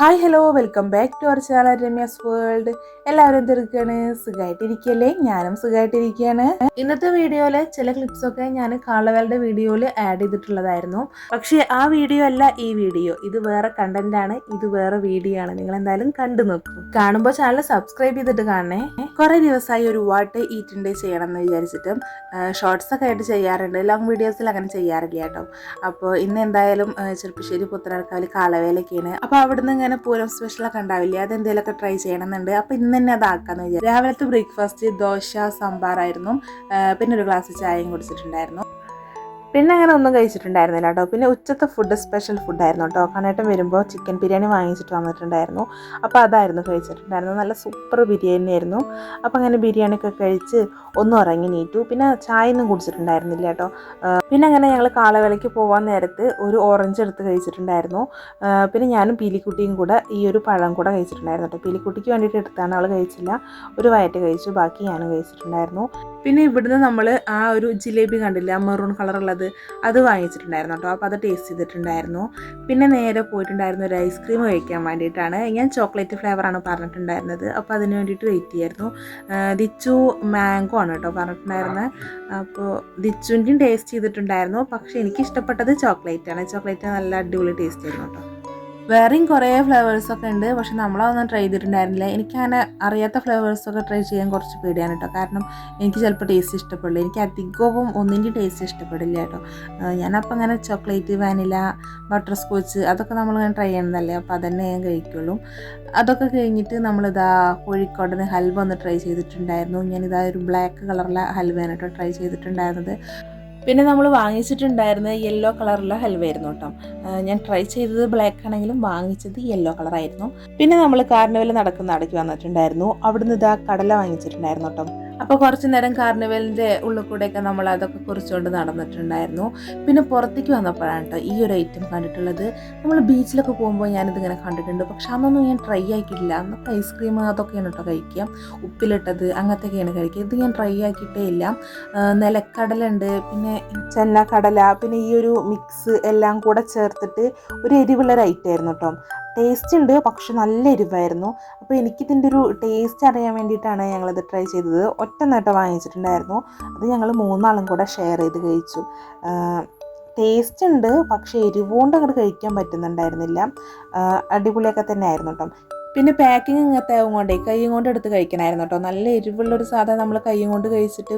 Hi hello welcome back to our channel Ramya's world എല്ലാവരും തീർക്കാണ് സുഖമായിട്ടിരിക്കല്ലേ ഞാനും സുഖമായിട്ടിരിക്കുകയാണ് ഇന്നത്തെ വീഡിയോയിൽ ചില ക്ലിപ്സൊക്കെ ഞാൻ കാളവകളുടെ വീഡിയോയിൽ ആഡ് ചെയ്തിട്ടുള്ളതായിരുന്നു. പക്ഷേ ആ വീഡിയോ അല്ല ഈ വീഡിയോ. ഇത് വേറെ കണ്ടന്റ് ആണ്. ഇത് വേറെ വീഡിയോ ആണ്. നിങ്ങൾ എന്തായാലും കണ്ടു നോക്കും. കാണുമ്പോൾ ചാനൽ സബ്സ്ക്രൈബ് ചെയ്തിട്ട് കാണണേ. കുറെ ദിവസമായി ഒരു വാട്ട് ഈറ്റ് ഡേ ചെയ്യണം എന്ന് വിചാരിച്ചിട്ടും ഷോർട്സ് ഒക്കെ ആയിട്ട് ചെയ്യാറുണ്ട്. ലോങ് വീഡിയോസിൽ അങ്ങനെ ചെയ്യാറില്ല കേട്ടോ. അപ്പോൾ ഇന്ന് എന്തായാലും ചെറുപ്പശ്ശേരി പുത്തനർക്കാവിൽ കാളവേലൊക്കെയാണ് അപ്പോൾ അവിടുന്ന് ഇങ്ങനെ പൂരം സ്പെഷ്യലൊക്കെ ഉണ്ടാവില്ലേ? അതെന്തെങ്കിലുമൊക്കെ ട്രൈ ചെയ്യണമെന്നുണ്ട്. അപ്പോൾ ഇന്ന് തന്നെ അതാക്കാന്ന് വിചാരിച്ചു. രാവിലത്തെ ബ്രേക്ക്ഫാസ്റ്റ് ദോശ സാമ്പാറായിരുന്നു. പിന്നെ ഒരു ഗ്ലാസ് ചായയും കുടിച്ചിട്ടുണ്ടായിരുന്നു. പിന്നെ അങ്ങനെ ഒന്നും കഴിച്ചിട്ടുണ്ടായിരുന്നില്ല കേട്ടോ. പിന്നെ ഉച്ചത്തെ ഫുഡ് സ്പെഷ്യൽ ഫുഡായിരുന്നു കേട്ടോ. കണ്ണേട്ടൻ വരുമ്പോൾ ചിക്കൻ ബിരിയാണി വാങ്ങിച്ചിട്ട് വന്നിട്ടുണ്ടായിരുന്നു. അപ്പോൾ അതായിരുന്നു കഴിച്ചിട്ടുണ്ടായിരുന്നു നല്ല സൂപ്പർ ബിരിയാണി ആയിരുന്നു. അപ്പോൾ അങ്ങനെ ബിരിയാണി ഒക്കെ കഴിച്ച് ഒന്ന് ഉറങ്ങി നീറ്റു പിന്നെ ചായ ഒന്നും കുടിച്ചിട്ടുണ്ടായിരുന്നില്ല കേട്ടോ. പിന്നെ അങ്ങനെ ഞങ്ങൾ കാളവേളയ്ക്ക് പോകാൻ നേരത്ത് ഒരു ഓറഞ്ച് എടുത്ത് കഴിച്ചിട്ടുണ്ടായിരുന്നു. പിന്നെ ഞാനും പീലിക്കുട്ടിയും കൂടെ ഈ ഒരു പഴം കൂടെ കഴിച്ചിട്ടുണ്ടായിരുന്നു കേട്ടോ. പീലിക്കുട്ടിക്ക് വേണ്ടിയിട്ട് എടുത്താണ് അവൾ കഴിച്ചില്ല. ഒരു വയറ്റ് കഴിച്ചു. ബാക്കി ഞാനും കഴിച്ചിട്ടുണ്ടായിരുന്നു. പിന്നെ ഇവിടുന്ന് നമ്മൾ ആ ഒരു ജിലേബി കണ്ടില്ല? മെറൂൺ കളറുള്ളത് അത് വാങ്ങിച്ചിട്ടുണ്ടായിരുന്നു കേട്ടോ. അപ്പോൾ അത് ടേസ്റ്റ് ചെയ്തിട്ടുണ്ടായിരുന്നു. പിന്നെ നേരെ പോയിട്ടുണ്ടായിരുന്നു ഒരു ഐസ്ക്രീം കഴിക്കാൻ വേണ്ടിയിട്ടാണ്. ഞാൻ ചോക്ലേറ്റ് ഫ്ലേവറാണ് പറഞ്ഞിട്ടുണ്ടായിരുന്നത്. അപ്പോൾ അതിന് വേണ്ടിയിട്ട് വെയിറ്റ് ചെയ്യായിരുന്നു. ദിച്ചു മാംഗോ ആണ് കേട്ടോ പറഞ്ഞിട്ടുണ്ടായിരുന്നത് അപ്പോൾ ദിച്ചുവിന്റെയും ടേസ്റ്റ് ചെയ്തിട്ടുണ്ടായിരുന്നു. പക്ഷേ എനിക്ക് ഇഷ്ടപ്പെട്ടത് ചോക്ലേറ്റ് ആണ്. ചോക്ലേറ്റ് നല്ല അടിപൊളി ടേസ്റ്റ് ആയിരുന്നു കേട്ടോ. വേറെയും കുറേ ഫ്ലേവേഴ്സൊക്കെ ഉണ്ട്. പക്ഷെ നമ്മളതൊന്നും ട്രൈ ചെയ്തിട്ടുണ്ടായിരുന്നില്ല. എനിക്കങ്ങനെ അറിയാത്ത ഫ്ലേവേഴ്സൊക്കെ ട്രൈ ചെയ്യാൻ കുറച്ച് പേടിയാണ് കേട്ടോ. കാരണം എനിക്ക് ചിലപ്പോൾ ടേസ്റ്റ് ഇഷ്ടപ്പെടില്ല എനിക്ക് അധികവും ഒന്നിന്റെ ടേസ്റ്റ് ഇഷ്ടപ്പെടില്ല കേട്ടോ. ഞാനപ്പോൾ അങ്ങനെ ചോക്ലേറ്റ് വാനില ബട്ടർ സ്കോച്ച് അതൊക്കെ നമ്മളിങ്ങനെ ട്രൈ ചെയ്യണമെന്നല്ലേ അപ്പോൾ അതന്നെ ഞാൻ കഴിക്കുള്ളൂ. അതൊക്കെ കഴിഞ്ഞിട്ട് നമ്മളിതാ കോഴിക്കോടിന് ഹൽവ ഒന്ന് ട്രൈ ചെയ്തിട്ടുണ്ടായിരുന്നു. ഞാനിതാ ഒരു ബ്ലാക്ക് കളറിലെ ഹൽവയാണ് കേട്ടോ ട്രൈ ചെയ്തിട്ടുണ്ടായിരുന്നത്. പിന്നെ നമ്മൾ വാങ്ങിച്ചിട്ടുണ്ടായിരുന്നത് യെല്ലോ കളറുള്ള ഹൽവ ആയിരുന്നു കേട്ടോ ഞാൻ ട്രൈ ചെയ്തത് ബ്ലാക്ക് ആണെങ്കിലും വാങ്ങിച്ചത് യെല്ലോ കളറായിരുന്നു പിന്നെ നമ്മൾ കാർണിവൽ നടക്കുന്ന അടയ്ക്ക് വന്നിട്ടുണ്ടായിരുന്നു. അവിടുന്ന് ഇതാ കടല വാങ്ങിച്ചിട്ടുണ്ടായിരുന്നു കേട്ടോ. അപ്പോൾ കുറച്ച് നേരം കാർണിവലിന്റെ ഉള്ളിൽ കൂടെയൊക്കെ നമ്മൾ അതൊക്കെ കുറിച്ചുകൊണ്ട് നടന്നിട്ടുണ്ടായിരുന്നു. പിന്നെ പുറത്തേക്ക് വന്നപ്പോഴാണ് കേട്ടോ ഈ ഒരു ഐറ്റം കണ്ടിട്ടുള്ളത്. നമ്മൾ ബീച്ചിലൊക്കെ പോകുമ്പോൾ ഞാനിതിങ്ങനെ കണ്ടിട്ടുണ്ട്. പക്ഷെ അന്നൊന്നും ഞാൻ ട്രൈ ആക്കിയിട്ടില്ല അന്നൊക്കെ ഐസ്ക്രീം അതൊക്കെയാണ് കേട്ടോ കഴിക്കുക. ഉപ്പിലിട്ടത് അങ്ങനത്തെയൊക്കെയാണ് കഴിക്കുക. ഇത് ഞാൻ ട്രൈ ആക്കിയിട്ടേ ഇല്ല. നിലക്കടലുണ്ട്. പിന്നെ ചെന്ന കടല പിന്നെ ഈ ഒരു മിക്സ് എല്ലാം കൂടെ ചേർത്തിട്ട് ഒരു എരിവുള്ള ഒരു ഐറ്റം ആയിരുന്നു കേട്ടോ. ടേസ്റ്റ് ഉണ്ട് പക്ഷെ നല്ല എരിവായിരുന്നു. അപ്പോൾ എനിക്കിതിന്റെ ഒരു ടേസ്റ്റ് അറിയാൻ വേണ്ടിയിട്ടാണ് ഞങ്ങളത് ട്രൈ ചെയ്തത്. ഒറ്റ നേട്ടം വാങ്ങിച്ചിട്ടുണ്ടായിരുന്നു. അത് ഞങ്ങൾ മൂന്നാളും കൂടെ ഷെയർ ചെയ്ത് കഴിച്ചു. ടേസ്റ്റ് ഉണ്ട് പക്ഷേ എരിവുകൊണ്ട് അങ്ങോട്ട് കഴിക്കാൻ പറ്റുന്നുണ്ടായിരുന്നില്ല. അടിപൊളിയൊക്കെ തന്നെ ആയിരുന്നു കേട്ടോ പിന്നെ പാക്കിങ് ഇങ്ങനത്തെ ആവും കൈയും കൊണ്ട് എടുത്ത് കഴിക്കണമായിരുന്നു കേട്ടോ നല്ല എരിവുള്ളൊരു സാധനം നമ്മൾ കൈയും കൊണ്ട് കഴിച്ചിട്ട്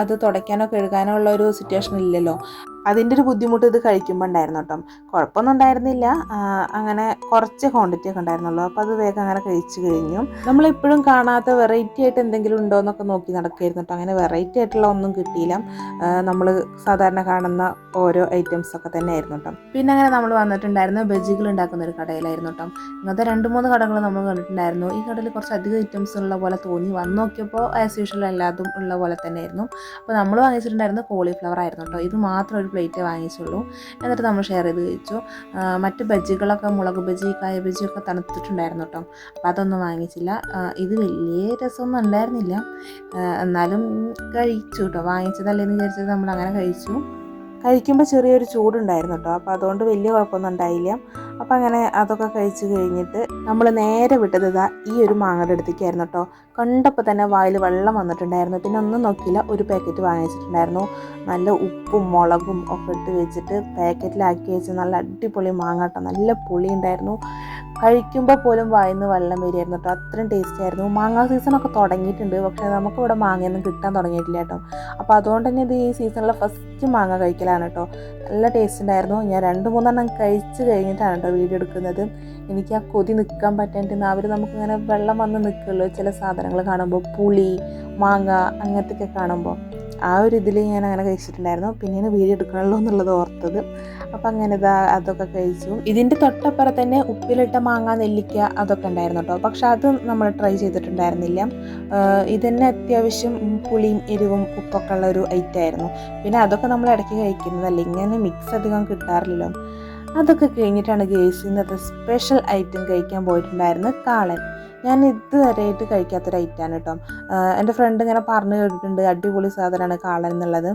അത് തുടയ്ക്കാനോ കഴുകാനോ ഉള്ള ഒരു സിറ്റുവേഷൻ ഇല്ലല്ലോ. അതിന്റെ ഒരു ബുദ്ധിമുട്ട് ഇത് കഴിക്കുമ്പോൾ ഉണ്ടായിരുന്നു കേട്ടോ. കുഴപ്പമൊന്നും ഉണ്ടായിരുന്നില്ല. അങ്ങനെ കുറച്ച് ക്വാണ്ടിറ്റി ഒക്കെ ഉണ്ടായിരുന്നുള്ളൂ. അപ്പോൾ അത് വേഗം അങ്ങനെ കഴിച്ചു കഴിഞ്ഞു. നമ്മളിപ്പോഴും കാണാത്ത വെറൈറ്റി ആയിട്ട് എന്തെങ്കിലും ഉണ്ടോ എന്നൊക്കെ നോക്കി നടക്കുകയായിരുന്നു കേട്ടോ. അങ്ങനെ വെറൈറ്റി ആയിട്ടുള്ള ഒന്നും കിട്ടിയില്ല. നമ്മൾ സാധാരണ കാണുന്ന ഓരോ ഐറ്റംസ് ഒക്കെ തന്നെ ആയിരുന്നു കേട്ടോ. പിന്നെ അങ്ങനെ നമ്മൾ വന്നിട്ടുണ്ടായിരുന്നു ബജികൾ ഉണ്ടാക്കുന്ന ഒരു കടയിലായിരുന്നു കേട്ടോ. ഇങ്ങനത്തെ രണ്ട് മൂന്ന് കടകൾ നമ്മൾ കണ്ടിട്ടുണ്ടായിരുന്നു. ഈ കടയിൽ കുറച്ച് അധികം ഐറ്റംസ് ഉള്ള പോലെ തോന്നി. വന്ന് നോക്കിയപ്പോൾ ആസ് യൂഷ്വൽ എല്ലാതും ഉള്ള പോലെ തന്നെ ആയിരുന്നു അപ്പോൾ നമ്മൾ വാങ്ങിച്ചിട്ടുണ്ടായിരുന്നു കോളിഫ്ലവർ ആയിരുന്നു കേട്ടോ. ഇത് മാത്രം ഒരു പ്ലേറ്റ് വാങ്ങിച്ചുള്ളൂ. എന്നിട്ട് നമ്മൾ ഷെയർ ചെയ്ത് കഴിച്ചു. മറ്റ് ബജ്ജികളൊക്കെ മുളക് ബജ്ജി കായ ബജ്ജിയൊക്കെ തണുത്തിട്ടുണ്ടായിരുന്നു കേട്ടോ. അപ്പോൾ അതൊന്നും വാങ്ങിച്ചില്ല. ഇത് വലിയ രസമൊന്നും ഉണ്ടായിരുന്നില്ല. എന്നാലും കഴിച്ചു കേട്ടോ. വാങ്ങിച്ചതല്ലേന്ന് വിചാരിച്ചത് നമ്മൾ അങ്ങനെ കഴിച്ചു. കഴിക്കുമ്പോൾ ചെറിയൊരു ചൂടുണ്ടായിരുന്നു കേട്ടോ. അപ്പോൾ അതുകൊണ്ട് വലിയ കുഴപ്പമൊന്നും ഉണ്ടായില്ല. അപ്പോൾ അങ്ങനെ അതൊക്കെ കഴിച്ച് കഴിഞ്ഞിട്ട് നമ്മൾ നേരെ വിട്ടത് ഈ ഒരു മാങ്ങയുടെ അടുത്തേക്കായിരുന്നു കേട്ടോ. കണ്ടപ്പോൾ തന്നെ വായിൽ വെള്ളം വന്നിട്ടുണ്ടായിരുന്നു. പിന്നെ ഒന്നും നോക്കിയില്ല. ഒരു പാക്കറ്റ് വാങ്ങിച്ചിട്ടുണ്ടായിരുന്നു. നല്ല ഉപ്പും മുളകും ഒക്കെ ഇട്ട് വെച്ചിട്ട് പാക്കറ്റിലാക്കി വെച്ച് നല്ല അടിപൊളി മാങ്ങാട്ടം നല്ല പുളി ഉണ്ടായിരുന്നു. കഴിക്കുമ്പോൾ പോലും വായിന്ന് വെള്ളം വരികയായിരുന്നു കേട്ടോ. അത്രയും ടേസ്റ്റ് ആയിരുന്നു. മാങ്ങ സീസണൊക്കെ തുടങ്ങിയിട്ടുണ്ട്. പക്ഷേ നമുക്കിവിടെ മാങ്ങയൊന്നും കിട്ടാൻ തുടങ്ങിയിട്ടില്ല കേട്ടോ. അപ്പോൾ അതുകൊണ്ട് തന്നെ ഇത് ഈ സീസണിലെ ഫസ്റ്റ് മാങ്ങ കഴിക്കലാണ് കേട്ടോ. നല്ല ടേസ്റ്റ് ഉണ്ടായിരുന്നു. ഞാൻ രണ്ട് മൂന്നെണ്ണം കഴിച്ച് കഴിഞ്ഞിട്ടാണ് കേട്ടോ വീഡിയോ എടുക്കുന്നത്. എനിക്ക് ആ കൊതി നിൽക്കാൻ പറ്റാണ്ട് അവർ നമുക്കിങ്ങനെ വെള്ളം വന്ന് നിൽക്കുള്ളൂ ചില സാധനങ്ങൾ കാണുമ്പോൾ പുളി മാങ്ങ അങ്ങനത്തെയൊക്കെ കാണുമ്പോൾ ആ ഒരു ഇതിൽ ഞാൻ അങ്ങനെ കഴിച്ചിട്ടുണ്ടായിരുന്നു. പിന്നെയാണ് വീഡിയോ എടുക്കണമല്ലോ എന്നുള്ളത് ഓർത്തത്. അപ്പം അങ്ങനെ ഇതാ അതൊക്കെ കഴിച്ചു. ഇതിന്റെ തൊട്ടപ്പുറം തന്നെ ഉപ്പിലിട്ട മാങ്ങ നെല്ലിക്ക അതൊക്കെ ഉണ്ടായിരുന്നു കേട്ടോ. പക്ഷെ അത് നമ്മൾ ട്രൈ ചെയ്തിട്ടുണ്ടായിരുന്നില്ല. ഇതന്നെ അത്യാവശ്യം പുളിയും എരിവും ഉപ്പൊക്കെ ഉള്ള ഒരു ഐറ്റം ആയിരുന്നു. പിന്നെ അതൊക്കെ നമ്മൾ ഇടയ്ക്ക് കഴിക്കുന്നതല്ല ഇങ്ങനെ മിക്സ് അധികം കിട്ടാറില്ലല്ലോ. അതൊക്കെ കഴിഞ്ഞിട്ടാണ് ഗേസ് ഇന്നത്തെ സ്പെഷ്യൽ ഐറ്റം കഴിക്കാൻ പോയിട്ടുണ്ടായിരുന്നത് കാളൻ. ഞാൻ ഇതുവരെയായിട്ട് കഴിക്കാത്തൊരു ഐറ്റാണ് കേട്ടോ. എന്റെ ഫ്രണ്ട് ഇങ്ങനെ പറഞ്ഞു കേട്ടിട്ടുണ്ട് അടിപൊളി സാധനമാണ് കാളൻ എന്നുള്ളത്.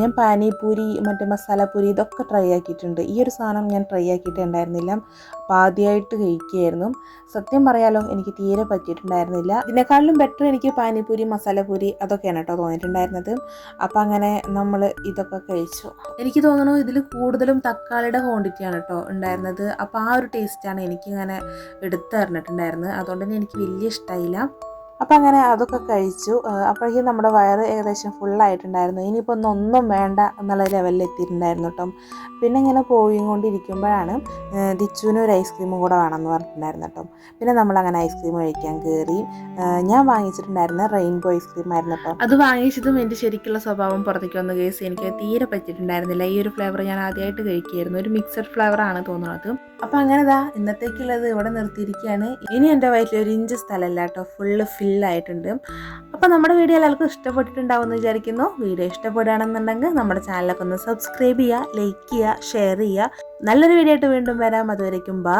ഞാൻ പാനിപൂരി മറ്റേ മസാലപ്പൂരി ഇതൊക്കെ ട്രൈ ആക്കിയിട്ടുണ്ട്. ഈ ഒരു സാധനം ഞാൻ ട്രൈ ആക്കിയിട്ടുണ്ടായിരുന്നില്ല. അപ്പോൾ ആദ്യമായിട്ട് കഴിക്കുകയായിരുന്നു. സത്യം പറയാലോ എനിക്ക് തീരെ പറ്റിയിട്ടുണ്ടായിരുന്നില്ല. ഇതിനേക്കാളിലും ബെറ്റർ എനിക്ക് പാനിപൂരി മസാലപ്പൂരി അതൊക്കെയാണ് കേട്ടോ തോന്നിയിട്ടുണ്ടായിരുന്നത്. അപ്പം അങ്ങനെ നമ്മൾ ഇതൊക്കെ കഴിച്ചു. എനിക്ക് തോന്നുന്നു ഇതിൽ കൂടുതലും തക്കാളിയുടെ ക്വാണ്ടിറ്റിയാണ് കേട്ടോ ഉണ്ടായിരുന്നത്. അപ്പോൾ ആ ഒരു ടേസ്റ്റാണ് എനിക്കിങ്ങനെ എടുത്തു തരണിട്ടുണ്ടായിരുന്നത് അതുകൊണ്ട് തന്നെ എനിക്ക് വലിയ ഇഷ്ടമായില്ല അപ്പം അങ്ങനെ അതൊക്കെ കഴിച്ചു. അപ്പോഴേക്കും നമ്മുടെ വയറ് ഏകദേശം ഫുള്ളായിട്ടുണ്ടായിരുന്നു ഇനിയിപ്പോൾ ഒന്നും ഒന്നും വേണ്ട എന്നുള്ള ലെവലിൽ എത്തിയിട്ടുണ്ടായിരുന്നു കേട്ടോ. പിന്നെ ഇങ്ങനെ പോയി കൊണ്ടിരിക്കുമ്പോഴാണ് ദിച്ചുവിന് ഒരു ഐസ്ക്രീമും കൂടെ വേണമെന്ന് പറഞ്ഞിട്ടുണ്ടായിരുന്നു കേട്ടോ. പിന്നെ നമ്മളങ്ങനെ ഐസ്ക്രീം കഴിക്കാൻ കയറി ഞാൻ വാങ്ങിച്ചിട്ടുണ്ടായിരുന്ന റെയിൻബോ ഐസ്ക്രീം ആയിരുന്നു കേട്ടോ. അത് വാങ്ങിച്ചതും എന്റെ ശരിക്കുള്ള സ്വഭാവം പുറത്തേക്ക് വന്ന കേസ് എനിക്ക് തീരെ പറ്റിയിട്ടുണ്ടായിരുന്നില്ല. ഈ ഒരു ഫ്ലേവർ ഞാൻ ആദ്യമായിട്ട് കഴിക്കുകയായിരുന്നു. ഒരു മിക്സഡ് ഫ്ലേവർ ആണ് തോന്നുന്നത്. അപ്പം അങ്ങനെ ദാ ഇന്നത്തേക്കുള്ളത് ഇവിടെ നിർത്തിയിരിക്കുകയാണ്. ഇനി എന്റെ വയറ്റിൽ ഒരു ഇഞ്ച് സ്ഥലമല്ല കേട്ടോ. ഫുള്ള് ഫില്ലായിട്ടുണ്ട് അപ്പോൾ നമ്മുടെ വീഡിയോ എല്ലാവർക്കും ഇഷ്ടപ്പെട്ടിട്ടുണ്ടാവും എന്ന് വിചാരിക്കുന്നു. വീഡിയോ ഇഷ്ടപ്പെടുകയാണെന്നുണ്ടെങ്കിൽ നമ്മുടെ ചാനലൊക്കെ ഒന്ന് സബ്സ്ക്രൈബ് ചെയ്യുക ലൈക്ക് ചെയ്യുക ഷെയർ ചെയ്യുക. നല്ലൊരു വീഡിയോ ആയിട്ട് വീണ്ടും വരാം. അതുവരേക്കും ബാ